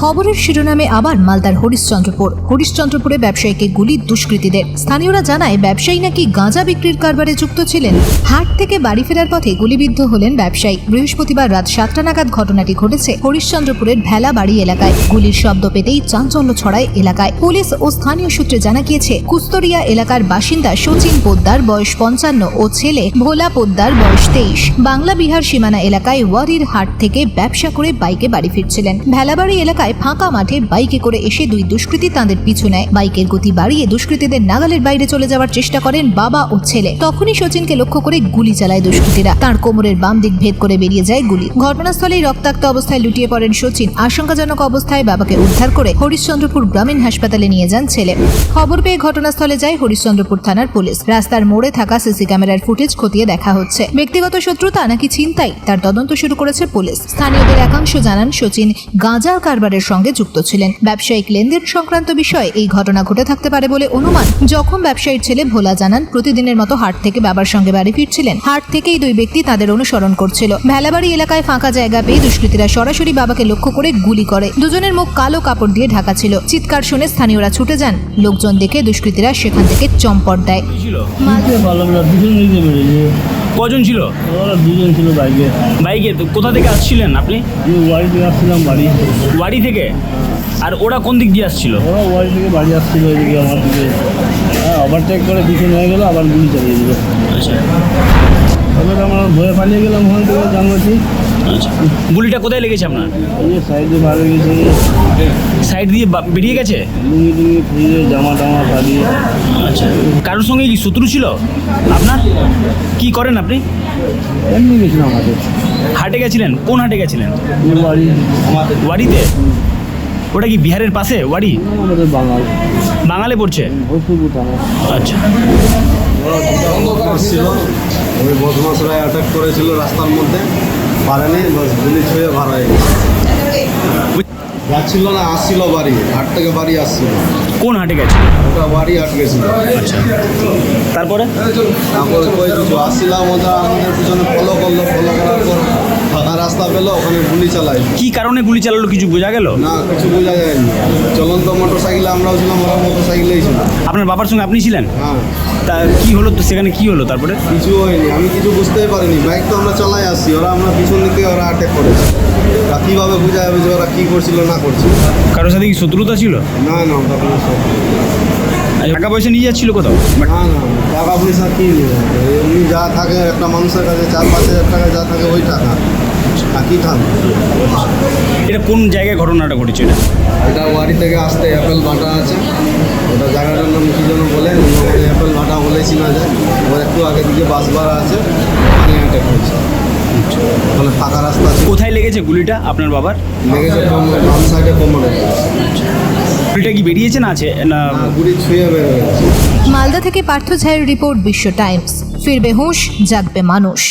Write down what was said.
খবরের শিরোনামে আবার মালদার হরিশ্চন্দ্রপুর। হরিশ্চন্দ্রপুরে ব্যবসায়ীকে গুলি দুষ্কৃতীদের। স্থানীয়রা জানায়, ব্যবসায়ী নাকি গাঁজা বিক্রির কারবারে যুক্ত ছিলেন। হাট থেকে বাড়ি ফেরার পথে গুলিবিদ্ধ হলেন ব্যবসায়ী। বৃহস্পতিবার রাত সাতটা নাগাদ ঘটনাটি ঘটেছে হরিশ্চন্দ্রপুরের ভেলা বাড়ি এলাকায়। গুলির শব্দ পেতেই চাঞ্চল্য ছড়ায় এলাকায়। পুলিশ ও স্থানীয় সূত্রে জানা গিয়েছে কুস্তরিয়া এলাকার বাসিন্দা সচিন পোদ্দার বয়স পঞ্চান্ন ও ছেলে ভোলা পোদ্দার বয়স তেইশ। বাংলা বিহার সীমানা এলাকায় ওয়ারির হাট থেকে ব্যবসা করে বাইকে বাড়ি ফিরছিলেন। ভেলাবাড়ি এলাকায় ফাঁকা মাঠে বাইকে করে এসে দুই দুষ্কৃতী তাদের পিছু নেয়। বাইকের গতি বাড়িয়ে দুষ্কৃতীদের নাগালের বাইরে চলে যাওয়ার চেষ্টা করেন বাবা ও ছেলে। তখনই সচিনকে লক্ষ্য করে গুলি চালায় দুষ্কৃতীরা। তার কোমরের বাম দিক ভেদ করে বেরিয়ে যায় গুলি। ঘটনাস্থলেই রক্তাক্ত অবস্থায় লুটিয়ে পড়েন সচিন। আশঙ্কাজনক অবস্থায় বাবাকে উদ্ধার করে হরিশ্চন্দ্রপুর গ্রামীণ হাসপাতালে নিয়ে যান ছেলে। খবর পেয়ে ঘটনাস্থলে যায় হরিশ্চন্দ্রপুর থানার পুলিশ। রাস্তার মোড়ে থাকা সিসি ক্যামেরার ফুটেজ খতিয়ে দেখা হচ্ছে। ব্যক্তিগত শত্রুতা নাকি ছিনতাই? তার তদন্ত শুরু করেছে পুলিশ। স্থানীয়দের একাংশ জানান, সচিন গাঁজা কারবারের সঙ্গে যুক্ত ছিলেন। ব্যবসায়িক লেনদেন সংক্রান্ত বিষয়ে এই ঘটনা ঘটে থাকতে পারে বলে অনুমান। যখন ব্যবসায়ীর ছেলে ভোলা জানান, প্রতিদিনের মতো হাট থেকে বাবার সঙ্গে বাড়ি ফিরছিলেন। হাট থেকেই দুই ব্যক্তি তাদের অনুসরণ করছিল। ভেলাবাড়ি এলাকায় ফাঁকা জায়গা পেয়ে দুষ্কৃতীরা সরাসরি বাবাকে লক্ষ্য করে গুলি করে। দুজনের মুখ কালো কাপড় দিয়ে ঢাকা ছিল। চিৎকার শুনে স্থানীয়রা ছুটে যান। লোকজন দেখে দুষ্কৃতীরা সেখান থেকে চম্পট দেয়। কজন ছিল? দুজন ছিল বাইকে। বাইকে? তো কোথা থেকে আসছিলেন আপনি? বাড়ি থেকে আসছিলাম বাড়ি। বাড়ি থেকে? আর ওরা কোন দিক দিয়ে আসছিল? ওরা বাড়ি থেকে বাড়ি আসছিল এদিকে আমার দিকে। হ্যাঁ ওভারটেক করে পিছনে হয়ে গেলো আবার গুলি চালিয়ে দিল। আচ্ছা। আমরা ভয়ে পালিয়ে গেলাম ওখান থেকে জানলাছি। আচ্ছা। গুলিটা কোথায় লেগেছে আপনার? যে সাইডে বার গেছে। সাইড দিয়ে বেরিয়ে গেছে? লুঙ্গি টুঙ্গি ফ্রিজে জামা টামা আচ্ছা। কারোর সঙ্গে কি শত্রু ছিল? আপনার? কি করেন আপনি? এমনি গেছিলাম হাতে হাটে গেছিলেন? কোন হাটে গেছিলেন? বাড়ি। ওয়ারিতে ওটা কি বিহারের পাশে? ওয়ারি আমাদের বাঙাল। বাঙালে পড়ছে? হসুপুর আচ্ছা ছিল। ওই বদমাসরা অ্যাটাক করেছিল রাস্তার মধ্যে। পারেনি বাস গুলি ছুঁয়ে ভাড়া হয়ে গেছে। যাচ্ছিল না আসছিল বাড়ি। হাট থেকে বাড়ি আসছিল। কোন হাটে গেছে ওটা বাড়ি হাট গেছিল। আচ্ছা। তারপরে? তারপরে কই আসছিলাম ওটা আমাদের পিছনে ফলো করল ফলো পেল ওখানে গুলি চালাই। কি কারণে গুলি চালালো কিছু বোঝা গেল? না কিছু বোঝা যায়নি। চলন্ত মোটর সাইকেলে আমরাও ছিলাম ওরা মোটর সাইকেলেই ছিল। আপনার বাবার সঙ্গে আপনি ছিলেন? হ্যাঁ। তা কি হলো তো সেখানে কি হলো তারপরে? কিছু হয়নি আমি কিছু বুঝতেই পারিনি। বাইক তো আমরা চালাই আসছি ওরা আমরা পিছন দিকে ওরা অ্যাটাক করেছে। তা কীভাবে বোঝা যাবে যে ওরা কী করছিল না করছিল? কারোর সাথে কি শত্রুতা ছিল? না না ওটা কোনো টাকা পয়সা নিয়ে যাচ্ছিল কোথাও? না না টাকা পয়সা কী এমনি যা থাকে একটা মানুষের কাছে চার পাঁচ হাজার টাকা যা থাকে ওই টাকা। আর কী এটা কোন জায়গায় ঘটনাটা ঘটেছে এটা? এটা বাড়ি থেকে আসতে অ্যাপেল ভাটা আছে। ওটা জায়গাটার নাম কী যেন বলে? অ্যাপেল ভাটা বলে চিনা যায়। ওর একটু আগে দিকে বাস ভাড়া আছে। ওখানে অ্যাটাক হয়েছে। ওখানে ফাঁকা রাস্তা আছে। কোথায় লেগেছে গুলিটা আপনার বাবার? লেগেছে বাম সাইডে কোমরে। গুলিটা কি বেরিয়েছে না আছে? না গুড়ি ছুঁয়ে বের মালদা থেকে পার্থ ঝায়ের রিপোর্ট বিশ্ব টাইমস। ফিরবে হুঁশ জাগবে মানুষ।